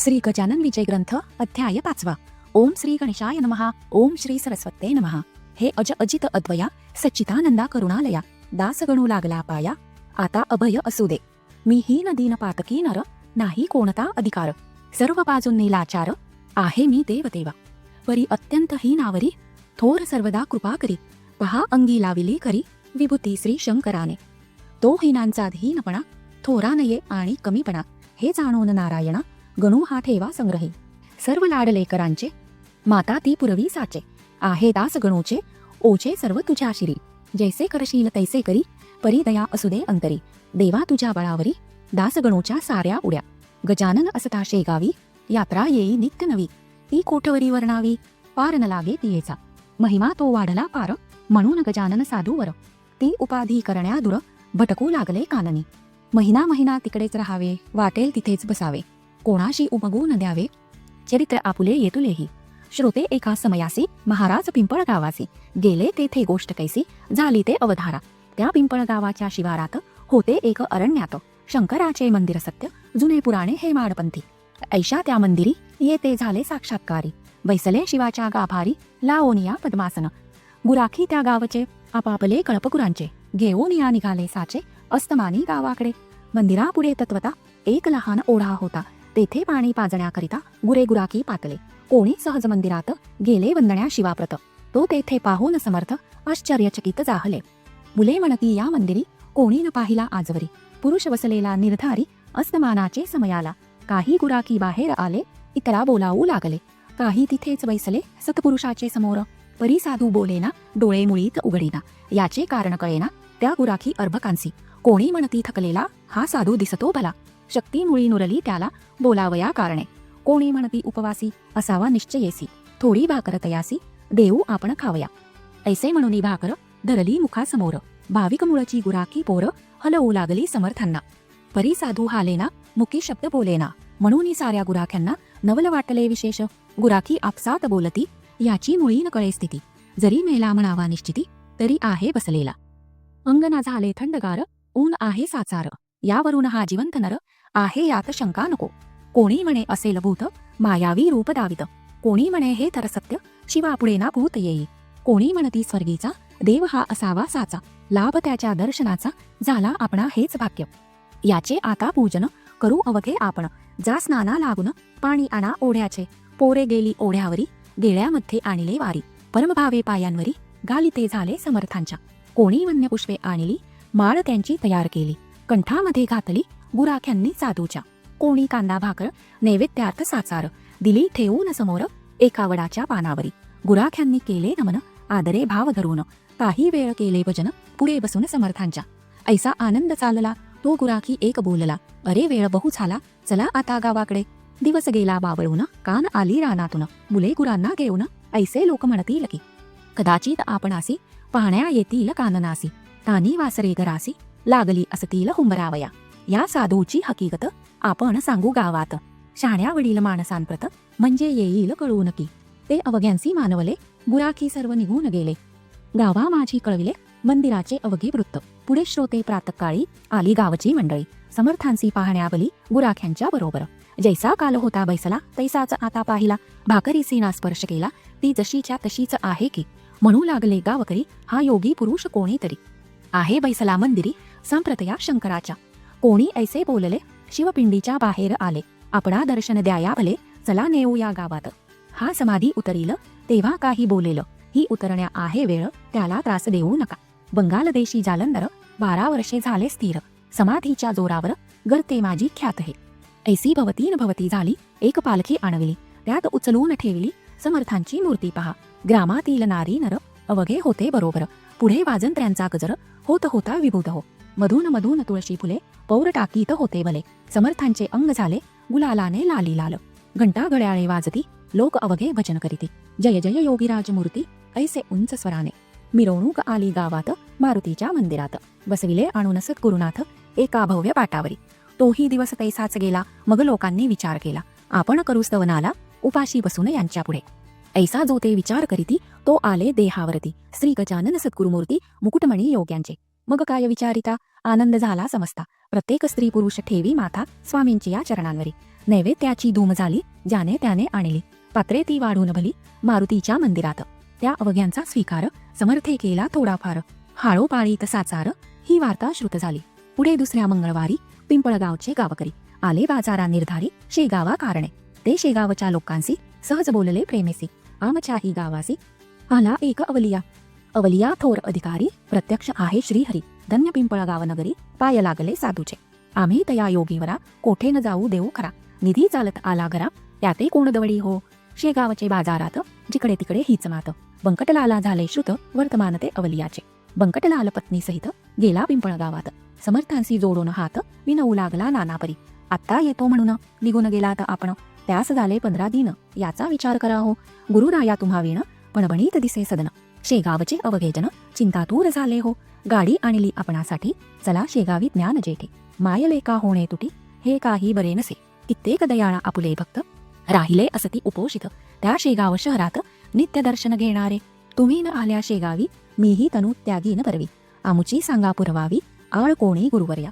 श्री गजानन विजय ग्रंथ अध्याय पाचवा. ओम श्री गणेशाय नमहा ओम श्री सरस्वते नमहा हे अज अजित अद्वया सच्चितानंदा करुणालया दास गणू लागला पाया. आता अभय असू दे. मी ही नदीन पातकी नर नाही कोणता अधिकार. सर्व बाजूंनी लाचार आहे मी देवदेवा परी अत्यंत ही नावरी थोर सर्वदा कृपा करी. पहा अंगी लाविली करी विभूती श्री शंकराने. तो हिनांचा धीनपणा थोरा नये आणि कमीपणा हे जाणून नारायणा गणू हा ठेवा संग्रही. सर्व लाडलेकरांचे माता ती पुरवी साचे. आहे दास गणूचे ओचे सर्व तुझ्या शिरी जैसे करशील तैसे करी परी दया असू दे अंतरी. देवा तुझ्या बळावरी दास गणूच्या साऱ्या उड्या. गजानन असता शेगावी यात्रा येई नित्य नवी. ती कोठवरी वर्णावी पार न लागे तियेचा महिमा तो वाढला पार म्हणून गजानन साधूवर ती उपाधी करण्या दुर भटकू लागले काननी. महिना महिना तिकडेच राहावे वाटेल तिथेच बसावे. कोणाशी उमगू न द्यावे? चरित्र आपुले येतुलेही. श्रोते एका समयासी महाराज पिंपळ गावासी गेले तेथे गोष्ट कैसी झाली ते अवधारा. त्या पिंपळ गावाच्या शिवारात होते एक अरण्यात. शंकराचे मंदिर सत्य जुने पुराणे हे माडपंथी. ऐशा त्या मंदिरी येते झाले साक्षात्कारी. बैसले शिवाच्या गाभारी लाओनिया पद्मासन. गुराखी त्या गावचे आपापले कळपकुरांचे. घेऊनिया निघाले साचे अस्तमानी गावाकडे. मंदिरापुढे तत्वता एक लहान ओढा होता. तेथे पाणी पाजण्याकरिता गुरे गुराकी पातले. कोणी सहज मंदिरात गेले वंदण्या शिवाप्रत तो तेथे पाहून समर्थ आश्चर्यचकित जाहले. मुले म्हणती या मंदिरी कोणी न पाहिला आजवरी. पुरुष वसलेला निर्धारी अस्तमानाचे समयाला. काही गुराकी बाहेर आले इतरा बोलावू लागले. काही तिथेच बैसले सतपुरुषाचे समोर. परी साधू बोलेना डोळे मुळीत उघडीना. याचे कारण कळेना त्या गुराखी अर्भकांसी. कोणी म्हणती थकलेला हा साधू दिसतो भला. शक्ती मुळी नुरली त्याला बोलावया कारणे. कोणी म्हणती उपवासी असावा निश्चयेसी. थोडी भाकर तयासी देऊ आपण खावया. ऐसे म्हणून भाकर धरली मुखासमोर. भाविक मुळची गुराकी पोर हलवू लागली समर्थांना. परी साधू हालेना मुकी शब्द बोलेना. म्हणून साऱ्या गुराख्यांना नवल वाटले विशेष. गुराखी आपसात बोलती याची मुळी न कळे स्थिती. जरी मेला म्हणावा निश्चिती तरी आहे बसलेला. अंगना झाले थंडगार ऊन आहे साचार. यावरून हा जिवंत नर आहे यात शंका नको. कोणी म्हणे असेल भूत मायावी रूप दावित. कोणी म्हणे हे तर सत्य शिवापुढे ना भूत येई. कोणी म्हणती स्वर्गीचा देव हा असावा साचा. लाभ त्याच्या दर्शनाचा झाला आपणा हेच भाग्य. याचे आता पूजन करू अवघे आपण. जा स्नाना लागून पाणी आणा ओढ्याचे. पोरे गेली ओढ्यावरी गेळ्यामध्ये आणले वारी. परमभावे पायांवरी गालिते झाले समर्थांच्या. कोणी वन्य पुष्पे आणली माळ त्यांची तयार केली. कंठामध्ये घातली गुराख्यांनी जादूच्या. कोणी कांदा भाकर नैवेद्यार्थ साचार दिली ठेवून समोर एकावडाच्या पानावरी. गुराख्यांनी केले नमन आदरे भाव धरून. काही वेळ केले भजन पुढे बसून समर्थांच्या. ऐसा आनंद चालला तो गुराखी एक बोलला अरे वेळ बहु झाला चला आता गावाकडे. दिवस गेला बावळून कान आली रानातून. मुले गुरांना घेऊन ऐसे लोक म्हणतील की कदाचित आपणासी पाहण्या येतील काननासी. तानी वासरे घरासी लागली असतील हुंबरावया. या साधूची हकीकत आपण सांगू गावात. शाण्या वडील माणसांप्रत म्हणजे येईल कळू नकी. ते अवघ्यांसी मानवले गुराखी सर्व निघून गेले. गावा माझी कळविले मंदिराचे अवघे वृत्त. पुढे श्रोते प्रातकाळी आली गावची मंडळी. समर्थांसी पाहण्यावली गुराख्यांच्या बरोबर. जैसा काल होता बैसला तैसाच आता पाहिला. भाकरी सीना स्पर्श केला ती जशीच्या तशीच आहे की. म्हणू लागले गावकरी हा योगी पुरुष कोणीतरी. आहे बैसला मंदिरी संप्रतया शंकराच्या. कोणी ऐसे बोलले शिवपिंडीच्या बाहेर आले. आपणा दर्शन द्याया भले चला नेऊ या गावात. हा समाधी उतरील तेव्हा काही बोलेल. ही उतरण्या आहे वेळ त्याला त्रास देऊ नका. बंगाल देशी जालंधर बारा वर्षे झाले स्थिर. समाधीच्या जोरावर गर्ते माझी ख्यात हे ऐसी भवती न भवती झाली एक पालखी आणविली. त्यात उचलून ठेवली समर्थांची मूर्ती पहा. ग्रामातील नारी नर अवघे होते बरोबर. पुढे वाजंत्र्यांचा गजर होत होता विभूत हो. मधून मधून तुळशी फुले पौर टाकीत होते भले समर्थांचे अंग झाले गुलालाने लाली लाल. घंटा घड्याळे वाजती लोक अवघे भजन करीती. जय जय योगीराज मूर्ती ऐसे उंच स्वराने. मिरवणूक आली गावात मारुतीच्या मंदिरात. बसविले आणून गुरुनाथ एका भव्य पाटावरी. तोही दिवस तैसाच गेला मग लोकांनी विचार केला. आपण करू स्तवनाला उपाशी बसून यांच्या पुढे. ऐसा जो ते विचार करीती तो आले देहावरती. श्री गजानन सद्गुरुमूर्ती मुकुटमणी योग्यांचे. मग काय विचारिता? आनंद झाला समजता. प्रत्येक स्त्री पुरुष ठेवी माथा स्वामींची या चरणांवरी. नैवेद्याची धूम झाली ज्याने त्याने आणली. पात्रे ती वाढून भली मारुतीच्या मंदिरात. त्या अवघ्यांचा स्वीकार समर्थे केला थोडाफार. हाळोपाळीत साचार ही वार्ता श्रुत झाली. पुढे दुसऱ्या मंगळवारी पिंपळगावचे गावकरी. आले बाजारा निर्धारी शेगावा कारणे. ते शेगावच्या लोकांशी सहज बोलले प्रेमेसी आमच्याही गावासी आला एक अवलिया. अवलिया थोर अधिकारी प्रत्यक्ष आहे श्रीहरी. धन्य पिंपळगाव नगरी पाय लागले साधूचे. आम्ही तया योगीवरा कोठे न जाऊ देऊ खरा. निधी चालत आला घरा त्याते कोण दवडी हो? शेगावचे बाजारात जिकडे तिकडे हीच मात. बंकटलाला झाले श्रुत वर्तमान ते अवलियाचे. बंकटलाल पत्नी सहित गेला पिंपळगावात समर्थांशी जोडून हात विनवू लागला नानापरी. आत्ता येतो म्हणून निघून गेला तर आपण. त्यास झाले पंधरा दिन. याचा विचार करा हो. गुरुराया तुम्हा विण पण बणीत दिसे सदन. शेगावचे अवघेजन चिंतातूर झाले हो. गाडी आणली आपणासाठी. चला शेगावी ज्ञान जेठे. मायलेका होणे तुटी? हे काही बरे नसे. कित्येक दयाळा आपुले भक्त. राहिले असती उपोषित. त्या शेगाव शहरात नित्य दर्शन घेणारे. तुम्ही न आल्या शेगावी मीही तनु त्यागी न परवी आमुची सांगा पुरवावी. आळ कोणी गुरुवर्या.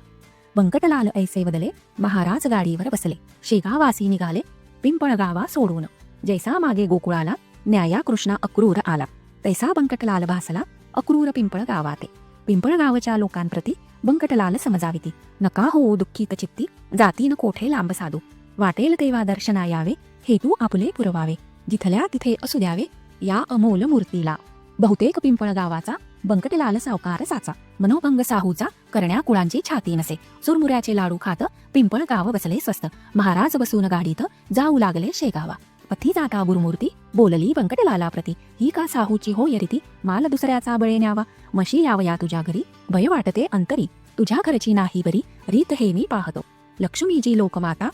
वंकटलाल ऐसे बदले महाराज गाडीवर बसले. शेगावासी निघाले. पिंपळगावा सोडून. जैसा मागे गोकुळाला न्याया कृष्णा अक्रूर आला. तैसा बंकटलाल भासला अक्रूर पिंपळ गावाते पिंपळगावच्या लोकांप्रती बंकटलाल समजाविती. नका हो दुःखित चित्ती जातीन कोठे लांब साधू. वाटेल तेव्हा दर्शना यावे हेतू आपले पुरवावे. जिथल्या तिथे असू द्यावे या अमोल मूर्तीला. बहुतेक पिंपळ गावाचा बंकटलाल सावकार साचा. मनोभंग साहूचा करण्या कुळांची छाती नसे. चुरमुऱ्याचे लाडू खात पिंपळ गाव बसले स्वस्त. महाराज बसून गाडीत जाऊ लागले शेगावा. पथी जाता गुरुमूर्ती बोलली व्यंकटलाला प्रती ही का साहूची हो यरिती? माल दुसऱ्याचा बळे न्यावा. मशी यावया तुझ्या घरी. भय वाटते अंतरी. तुझ्या घरची नाही बरी. रीत हे मी पाहतो. लक्ष्मीजी लोकमाता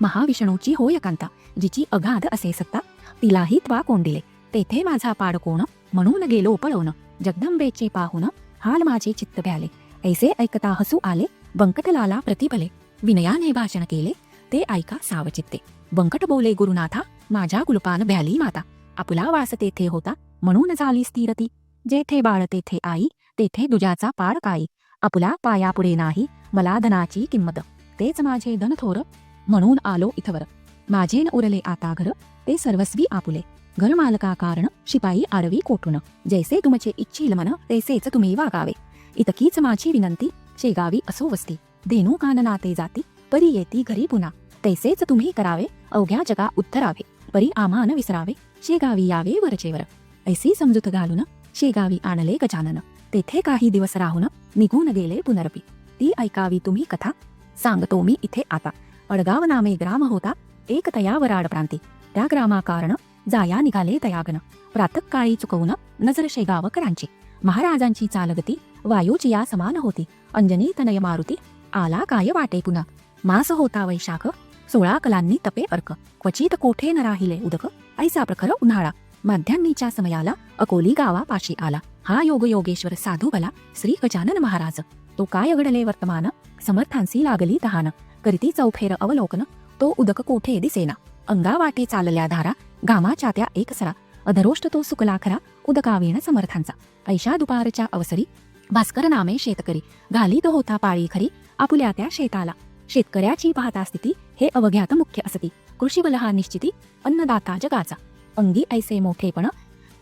महाविष्णूची होय कांता जिची अगाध असे सत्ता तिलाही त्वा कोंडिले. तेथे माझा पाड कोण? म्हणून गेलो पळवण. जगदंबेचे पाहून हाल माझे चित्त भ्याले. ऐसे ऐकता हसू आले बंकटलाला प्रतिभले. विनयाने भाषण केले ते ऐका सावचित्ते. बंकट बोले गुरुनाथा माझ्या कुलपान भ्याली माता. आपला वास तेथे होता म्हणून झाली स्थिरती. जेथे बाळ तेथे आई तेथे दुजाचा पाड काई. आपुला पायापुढे नाही मला धनाची किंमत. तेच माझे धन थोर म्हणून आलो इथवर. माझे न उरले आता घर ते सर्वस्वी आपुले. घर मालका कारण शिपाई आरवी कोठून जैसे तुमचे इच्छिल मन तैसेच तुम्ही वागावे. इतकीच माझी विनंती शेगावी असो वस्ती. देणू कान नाते जाती परी येती घरी पुन्हा. तैसेच तुम्ही करावे अवघ्या जगा उत्तरावे परी आमान विसरावे शेगावी यावे वरचेवर. ऐसी समजूत घालून शेगावी आणले गजानन. तेथे काही दिवस राहून निघून गेले पुनरपी. ती ऐकावी तुम्ही कथा? सांगतो मी इथे आता. अडगाव नामे ग्राम होता एक तया वराड प्रांती. त्या ग्रामाकारण जाया निघाले तयागन. प्रातकाळी चुकवून नजर शेगावकरांची. महाराजांची चालगती वायूची या समान होती. अंजनी तनय मारुती आला काय वाटे पुन्हा मास होता वैशाख सोळा कलांनी तपे अर्क. क्वचित कोठे न राहिले उदक. ऐसा प्रखर उन्हाळा. माध्यान्नीच्या समयाला अकोली गावापाशी आला. हा योग योगेश्वर साधू बला श्री गजानन महाराज. तो काय अगडले वर्तमान? समर्थांसी लागली तहान. करीती चौफेर अवलोकन. तो उदक कोठे दिसेना. अंगावाटे चालल्या धारा. घामाच्या त्या एकसरा अधरोष्ट तो सुकला खरा उदकावीण समर्थांचा. ऐशा दुपारच्या अवसरी. भास्कर नामे शेतकरी. घालीत होता पाळी खरी. आपुल्या त्या शेताला. शेतकऱ्याची पाहता स्थिती हे अवघ्यात मुख्य असती. कृषी हा निश्चिती अन्नदाता जगाचा. अंगी ऐसे मोठेपण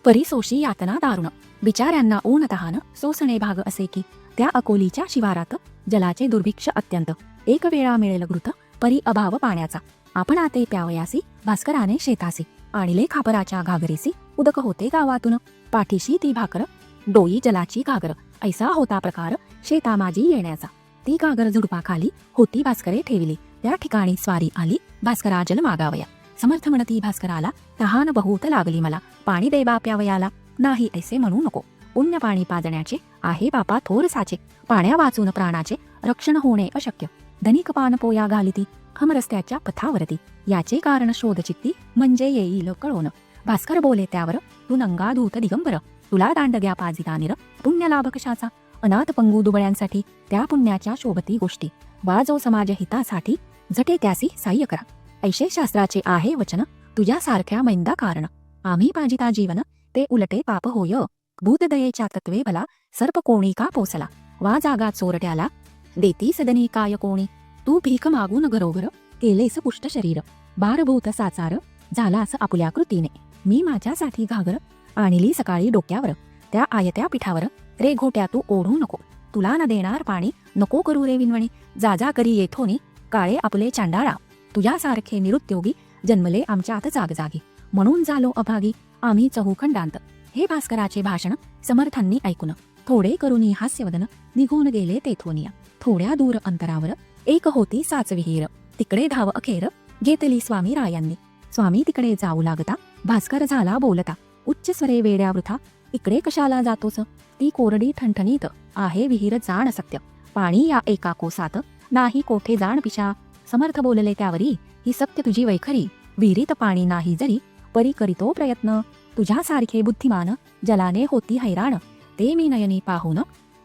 परिसोशी यातना दारुण. बिचाऱ्यांना ऊन तहान सोसणे भाग असे की त्या अकोलीच्या शिवारात जलाचे दुर्भिक्ष अत्यंत. एक वेळा मिळेल घृत परी अभाव पाण्याचा. आपण आते प्यावयासी भास्कराने शेतासी. आणले खापराच्या घागरीसी उदक होते गावातून. पाठीशी ती भाकर डोई जलाची घागर. ऐसा होता प्रकार शेता माझी येण्याचा. ती घागर झुडपाखाली होती भास्करे ठेविली. त्या ठिकाणी स्वारी आली भास्करा जल मागावया समर्थ म्हणती भास्कराला तहान बहुत लागली मला. पाणी दे बाप्यावयाला. नाही ऐसे म्हणू नको. पुण्य पाणी पाजण्याचे आहे बापा थोर साचे. पाण्या वाचून प्राणाचे रक्षण होणे अशक्य. धनिक पान पोया घालिती हम रस्त्याच्या पथावरती. याचे कारण शोध चित्ती म्हणजे येईल कळोन. भास्कर बोले त्यावर तू नंगा धूत दिगंबर. तुला दांडग्या पाजिता निर. पुण्य लाभ कशाचा अनाथ पंगू दुबळ्यांसाठी त्या पुण्याच्या शोभती गोष्टी. वाजो समाज हितासाठी झटे त्यासी साह्य करा. ऐशे शास्त्राचे आहे वचन तुझ्या सारख्या मैंदा कारण. आम्ही पाजिता जीवन ते उलटे पाप होय. भूतदयेच्या तत्वे भला सर्प कोणी का पोसला? वा जागा चोरट्याला देती सदनी काय कोणी? तू भीक मागून घरोघर केलेस पुष्ट शरीर. बारभूत साचार झालास आपुल्या कृतीने. मी माझ्यासाठी घागर आणली सकाळी डोक्यावर. त्या आयत्या पिठावर रे घोट्या तू ओढू नको. तुला न देणार पाणी नको करू रे विनवणी. जा जा करी येथोनी. काळे आपले चांडाळा. तुझ्यासारखे निरुद्योगी जन्मले आमच्यात जागजागी. म्हणून झालो अभागी. आम्ही चहूखंडांत. हे भास्कराचे भाषण समर्थांनी ऐकून. थोडे करुनी हास्यवदन निघून गेले तेथोनिया. थोड्या दूर अंतरावर एक होती साच विहीर तिकडे धाव अखेर घेतली स्वामी रायांनी. स्वामी तिकडे जाऊ लागता. भास्कर झाला बोलता. उच्च स्वरे वेड्या वृथा. इकडे कशाला जातोस? ती कोरडी ठणठणीत आहे विहीर जाण सत्य. पाणी या एका कोसात. नाही कोठे जाण पिशा. समर्थ बोलले त्यावरी ही सत्य तुझी वैखरी. विहिरीत पाणी नाही जरी परी करीतो प्रयत्न. तुझ्यासारखे बुद्धिमान जलाने होती हैराण. ते मी नयनी पाहून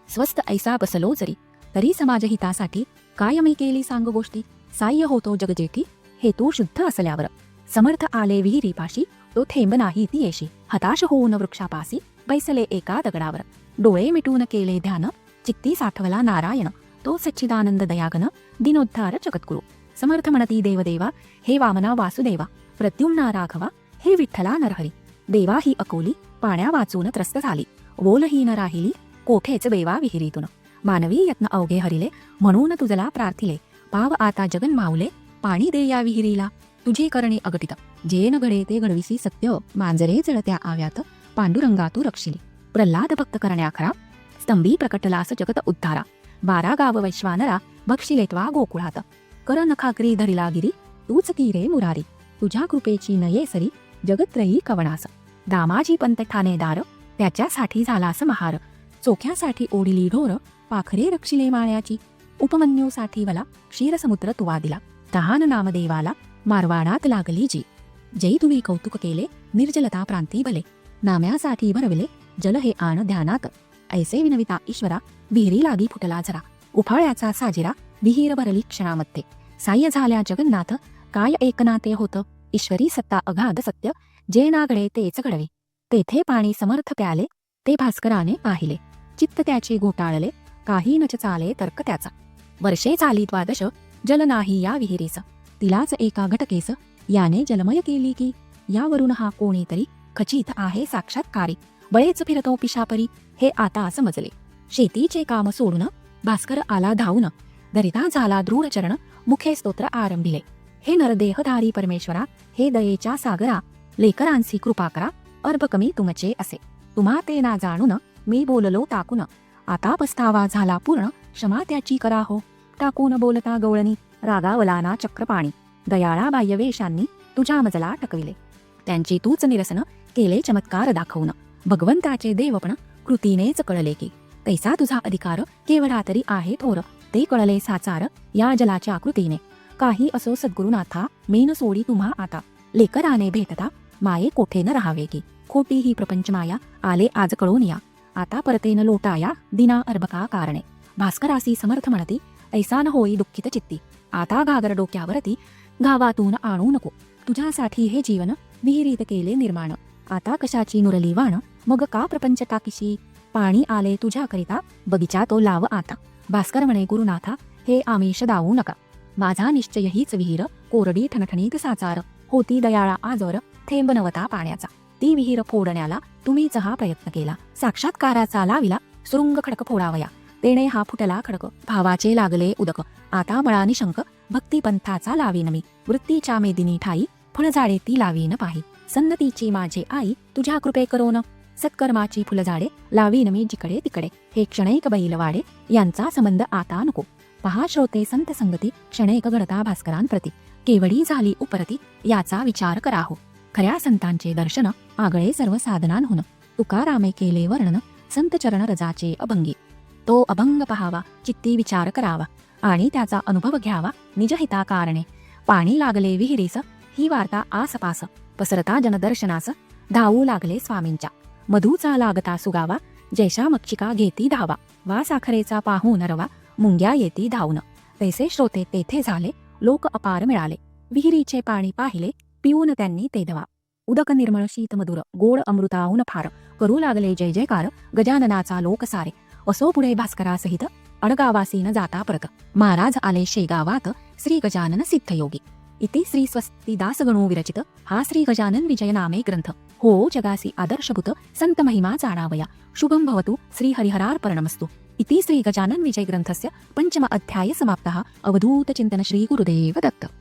स्वस्त ऐसा बसलो जरी. तरी समाजहितासाठी काय मी केली सांग गोष्टी? साह्य होतो जगजेठी. हेतू शुद्ध असल्यावर. समर्थ आले विहिरीपाशी. तो थेंब नाही ती येशी. हताश होऊन वृक्षापासी. बैसले एका दगडावर. डोळे मिटून केले ध्यान चित्ती साठवला नारायण तो सच्चिदानंद दयागन दिनोद्धार जगद्गुरु. समर्थ म्हणती देवदेवा हे वामना वासुदेवा प्रद्युम्ना राघवा हे विठ्ठला नरहरी. देवा ही अकोली पाण्या वाचून त्रस्त झाली. वोलहीन राहिली कोठेच बेवा विहिरीतून. मानवी यत्न अवघे हरिले म्हणून तुझला प्रार्थिले. पाव आता जगन मावले पाणी दे या विहिरीला. तुझे करणे अगटित जे न घडे ते घडविसी सत्य. मांजरे जळत्या आव्यात. पांडुरंगा तू रक्षिली. प्रल्हाद भक्त करण्याखरा स्तंभी प्रकटलास जगत उद्धारा. बारा गाव वैश्वानरा भक्षिलेत्वा गोकुळात. कर नखाकरी धरिला गिरी तूच की रे मुरारी. तुझ्या कृपेची नये सरी जगत्रयी कवणास दामाजी पंत ठाणेदार त्याच्यासाठी झालास महार. चोख्यासाठी ओढिली ढोर पाखरे रक्षिले माळ्याची उपमन्यूसाठी वला क्षीरसमुद्र तुवा दिला. तहान नामदेवाला मारवाडात लागली जी. जै तुम्ही कौतुक केले निर्जलता प्रांती भले नाम्यासाठी भरविले जल हे आण ध्यानात. ऐसे विनविता ईश्वरा विहिरी लागी फुटला झरा उफाळ्याचा साजिरा विहीर भरली क्षणामध्ये. साह्य झाल्या जगन्नाथ काय एकनाते होत? ईश्वरी सत्ता अगाध सत्य जे नागडे तेच घडवे. तेथे पाणी समर्थ प्याले ते भास्कराने पाहिले. चित्त त्याचे घोटाळले काही नच चाले तर्क त्याचा. वर्षे चाली द्वादश जल नाही या विहिरीस. तिलाच एका घटकेस याने जलमय केली की यावरून हा कोणीतरी खचित आहे साक्षात्कारी. बळेच फिरतो पिशापरी. हे आता समजले. शेतीचे काम सोडून भास्कर आला धावून. दरिता झाला दृढ चरण. मुखे स्तोत्र आरंभिले. हे नरदेहधारी परमेश्वरा हे दयेच्या सागरा. लेकरांसी कृपा करा. अर्भ कमी तुमचे असे. तुम्हा ते ना जाणून मी बोललो टाकून. आता पस्तावा झाला पूर्ण. क्षमा त्याची करा हो. टाकून बोलता गवळणी. रागावलाना चक्रपाणी. दयाळा बाह्यवेशांनी तुझ्या मजला टकविले. त्यांची तूच निरसन केले चमत्कार दाखवून. भगवंताचे देवपण कृतीनेच कळले की तैसा तुझा अधिकार केवढा तरी आहे थोर. ते कळले साचार या जलाच्या कृतीने. काही असो सद्गुरुनाथा मेन सोडी तुम्हा आता. लेकराने भेटता माये कोठे न राहावे की. खोटी ही प्रपंच माया आले आज कळून या. आता परतेन लोटाया दिना अर्भका कारणे. भास्करासी समर्थ म्हणती ऐसा न होई दुःखित चित्ती. आता घागर डोक्यावरती गावातून आणू नको. तुझ्यासाठी हे जीवन विहिरीत केले निर्माण. आता कशाची नुरली वाण? मग का प्रपंच टाकीशी? पाणी आले तुझ्याकरिता? बगीचा तो लाव आता. भास्कर म्हणे गुरुनाथा हे आमिष दावू नका. माझा निश्चय हीच विहीर कोरडी ठणठणीत साचार. होती दयाळा आजर थेंब नवता पाण्याचा. ती विहीर फोडण्याला तुम्हीच हा प्रयत्न केला. साक्षात्काराचा लाविला सुरुंग खडक फोडावया. तेणे हा फुटला खडक भावाचे लागले उदक. आता मळा निशंक भक्तीपंथाचा लावीन मी. वृत्तीच्या मेदिनी ठाई फळझाडे ती लावीन पाही. सन्नतीची माझे आई तुझ्या कृपे करोन. सत्कर्माची फुलझाडे लावीन मी जिकडे तिकडे. हे क्षणैक बैलवाडे यांचा संबंध आता नको. पहा श्रोते संत संगती क्षणैक घडता भास्करांप्रती केवडी झाली उपरती याचा विचार कराहो. खऱ्या संतांचे दर्शन आगळे सर्व साधनांहून तुकारामे केले वर्णन संत चरण रजाचे अभंगी. तो अभंग पहावा चित्ती विचार करावा आणि त्याचा अनुभव घ्यावा निजहिता कारणे पाणी लागले विहिरीस ही वार्ता आसपास. पसरता जनदर्शनास धावू लागले स्वामींच्या. मधूचा लागता सुगावा जैशा मक्षिका घेती धावा वा साखरेचा पाहून रवा मुंग्या येती धावन. तैसे श्रोते तेथे झाले लोक अपार मिळाले. विहिरीचे पाणी पाहिले पिऊन त्यांनी ते दवा उदक निर्मळ शीत मधुर गोड अमृताहून फार. करू लागले जय जयकार गजाननाचा लोक सारे. असो पुढे भास्करासहित अडगावासीन जाता परत. महाराज आले शेगावात श्री गजानन सिद्धयोगी. इति श्री स्वस्तिदासगणो विरचित हा श्री गजानन विजय नामे ग्रंथ. हो जगासी आदर्शभूत संत महिमा जाणावया. शुभं भवतु श्री हरिहरार्पणमस्तु इति श्री गजानन विजय ग्रंथस्य पञ्चम अध्याय समाप्तः. अवधूत चिंतन श्री गुरुदेव दत्त